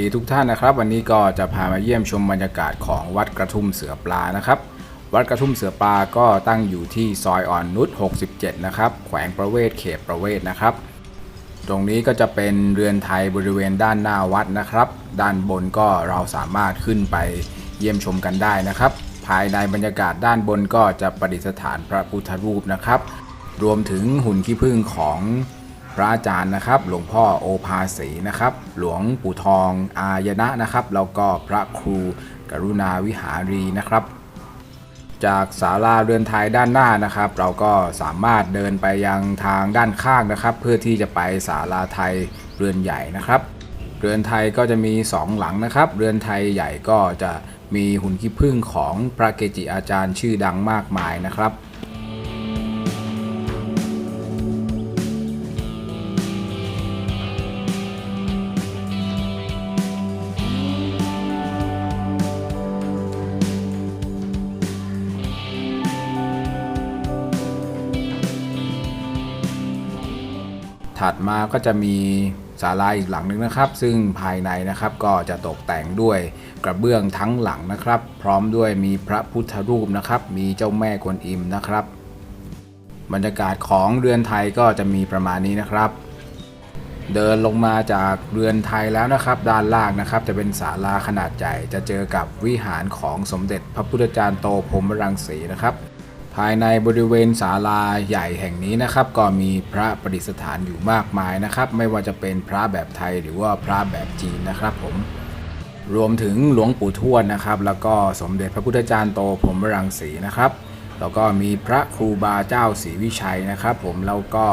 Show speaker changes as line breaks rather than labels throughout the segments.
ดีทุกท่านนะครับ วันนี้ก็จะพามาเยี่ยมชมบรรยากาศของวัดกระทุ่มเสือปลานะครับ วัดกระทุ่มเสือปลาก็ตั้งอยู่ที่ซอยอ่อนนุช67 นะครับแขวงประเวศเขตประเวศนะครับ ตรงนี้ก็จะเป็นเรือนไทยบริเวณด้านหน้าวัดนะครับ ด้านบนก็เราสามารถขึ้นไปเยี่ยมชมกันได้นะครับ ภายในบรรยากาศด้านบนก็จะประดิษฐานพระพุทธรูปนะครับ รวมถึงหุ่นขี้ผึ้งของ พระอาจารย์นะครับ หลวงพ่อโอภาสีนะครับ หลวงปู่ทองอายนะนะครับ แล้วก็พระครูกรุณาวิหารีนะครับ จากศาลาเรือนไทยด้านหน้านะครับ เราก็สามารถเดินไปยังทางด้านข้างนะครับ เพื่อที่จะไปศาลาไทยเรือนใหญ่นะครับ เรือนไทยก็จะมี 2 หลังนะครับ เรือนไทยใหญ่ก็จะมีหุ่นขี้ผึ้งของพระเกจิอาจารย์ชื่อดังมากมายนะครับ ถัดมาก็จะมีศาลาอีกหลังหนึ่งนะครับ ซึ่งภายในนะครับก็จะตกแต่งด้วยกระเบื้องทั้งหลังนะครับ พร้อมด้วยมีพระพุทธรูปนะครับ มีเจ้าแม่กวนอิมนะครับ บรรยากาศของเรือนไทยก็จะมีประมาณนี้นะครับ เดินลงมาจากเรือนไทยแล้วนะครับ ด้านล่างนะครับ จะเป็นศาลาขนาดใหญ่จะเจอกับวิหารของสมเด็จพระพุทธจารย์โตพรมรังสีนะครับ ภายในบริเวณศาลาใหญ่แห่งนี้นะครับ ก็มีพระประดิษฐานอยู่มากมายนะครับ ไม่ว่าจะเป็นพระแบบไทยหรือว่าพระแบบจีนนะครับผมรวมถึงหลวงปู่ทวดนะครับ แล้วก็สมเด็จพระพุทธจารย์โตพรหมรังสีนะครับ แล้วก็มีพระครูบาเจ้าศรีวิชัยนะครับ ผมแล้วก็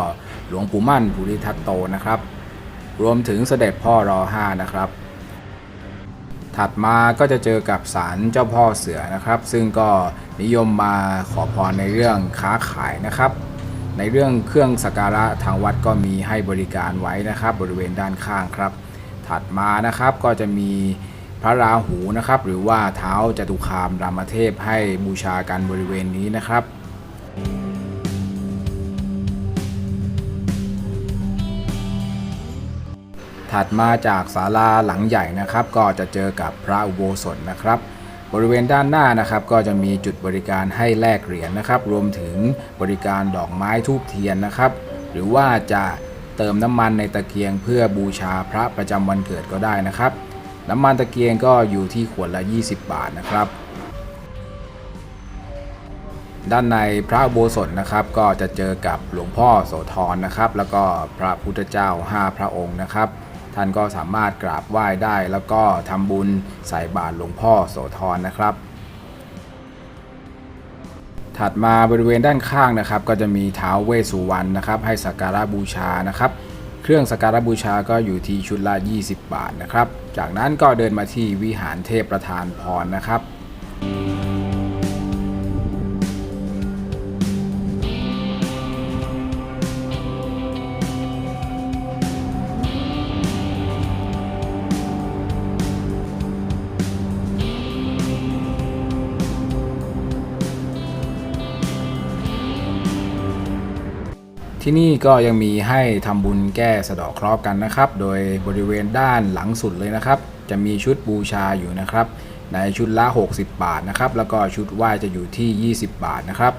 หลวงปู่มั่นภูริทัตโตนะครับ รวมถึงเสด็จพ่อรอห้านะครับ ถัดมาก็จะเจอกับศาลเจ้าพ่อเสือนะครับ ซึ่งก็นิยมมาขอพรในเรื่องค้าขายนะครับ ในเรื่องเครื่องสักการะทางวัดก็มีให้บริการไว้นะครับ บริเวณด้านข้างครับ ถัดมานะครับก็จะมีพระราหูนะครับ หรือว่าเท้าจตุคามรามเทพให้บูชากันบริเวณนี้นะครับ ถัดมาจากศาลาหลังใหญ่นะครับ ก็จะเจอกับพระอุโบสถนะครับ บริเวณด้านหน้านะครับ ก็จะมีจุดบริการให้แลกเหรียญนะครับ รวมถึงบริการดอกไม้ทูบเทียนนะครับ หรือว่าจะเติมน้ำมันในตะเกียงเพื่อบูชาพระประจำวันเกิดก็ได้นะครับ น้ำมันตะเกียงก็อยู่ที่ขวดละ 20 บาทนะครับด้านในพระอุโบสถนะครับก็จะเจอกับหลวงพ่อโสธรนะครับ แล้วก็พระพุทธเจ้า 5 พระองค์นะครับ ท่านก็สามารถกราบไหว้ได้ แล้วก็ทำบุญใส่บาตรหลวงพ่อโสธรนะครับ ถัดมาบริเวณด้านข้างนะครับ ก็จะมีท้าวเวสุวรรณนะครับ ให้สักการะบูชานะครับ เครื่องสักการะบูชาก็อยู่ที่ชุดละ 20 บาทนะครับ จากนั้นก็เดินมาที่วิหารเทพประธานพรนะครับ ที่นี่ก็ยังมีให้ทำบุญแก้สะดาะเคราะห์กันนะครับ โดยบริเวณด้านหลังสุดเลยนะครับ จะมีชุดบูชาอยู่นะครับ ในชุดละ 60 บาทนะครับ แล้วก็ชุดไหว้จะอยู่ที่ 20 บาทนะครับ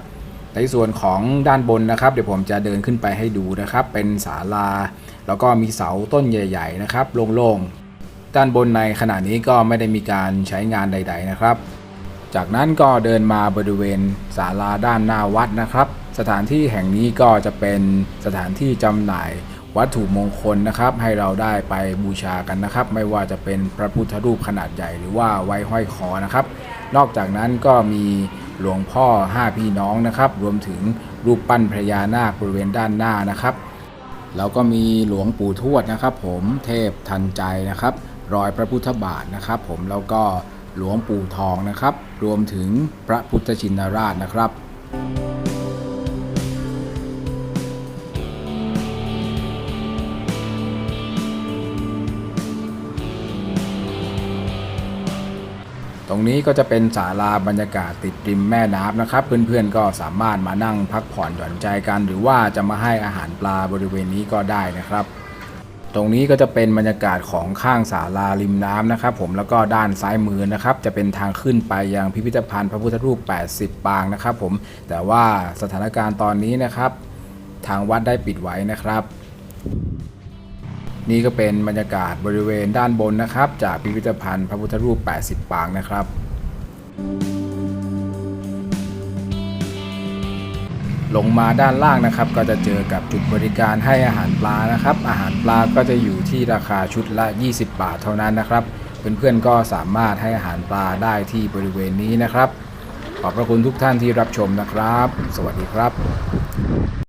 ในส่วนของด้านบนนะครับ เดี๋ยวผมจะเดินขึ้นไปให้ดูนะครับ เป็นศาลา แล้วก็มีเสาต้นใหญ่ ๆ นะครับโล่งๆ ด้านบนในขณะนี้ก็ไม่ได้มีการใช้งานใด ๆ นะครับ จากนั้นก็เดินมาบริเวณศาลาด้านหน้าวัดนะครับ สถานที่แห่งนี้ก็จะเป็นสถานที่จำหน่ายวัตถุมงคลนะครับ ให้เราได้ไปบูชากันนะครับ ไม่ว่าจะเป็นพระพุทธรูปขนาดใหญ่หรือว่าไว้ห้อยคอนะครับ นอกจากนั้นก็มีหลวงพ่อห้าพี่น้องนะครับ รวมถึงรูปปั้นพญานาคบริเวณด้านหน้านะครับแล้วก็มีหลวงปู่ทวดนะครับ ผมเทพทันใจนะครับ รอยพระพุทธบาทนะครับ ผมแล้วก็หลวงปู่ทองนะครับ รวมถึงพระพุทธชินราชนะครับ ตรงนี้ก็จะเป็นศาลาบรรยากาศติดริมแม่น้ำนะครับ เพื่อนๆก็สามารถมานั่งพักผ่อนหย่อนใจกัน หรือว่าจะมาให้อาหารปลาบริเวณนี้ก็ได้นะครับ ตรงนี้ก็จะเป็นบรรยากาศของข้างศาลาริมน้ำนะครับ ผมแล้วก็ด้านซ้ายมือนะครับ จะเป็นทางขึ้นไปยังพิพิธภัณฑ์พระพุทธรูป 80 ปางนะครับ ผมแต่ว่าสถานการณ์ตอนนี้นะครับ ทางวัดได้ปิดไว้นะครับ นี่ก็เป็นบรรยากาศบริเวณด้านบนนะครับ จากพิพิธภัณฑ์พระพุทธรูป 80 ปางนะครับ ลงมาด้านล่างนะครับ ก็จะเจอกับจุดบริการให้อาหารปลานะครับ อาหารปลาก็จะอยู่ที่ราคาชุดละ 20 บาทเท่านั้นนะครับ เพื่อนๆก็สามารถให้อาหารปลาได้ที่บริเวณนี้นะครับ ขอบพระคุณทุกท่านที่รับชมนะครับ สวัสดีครับ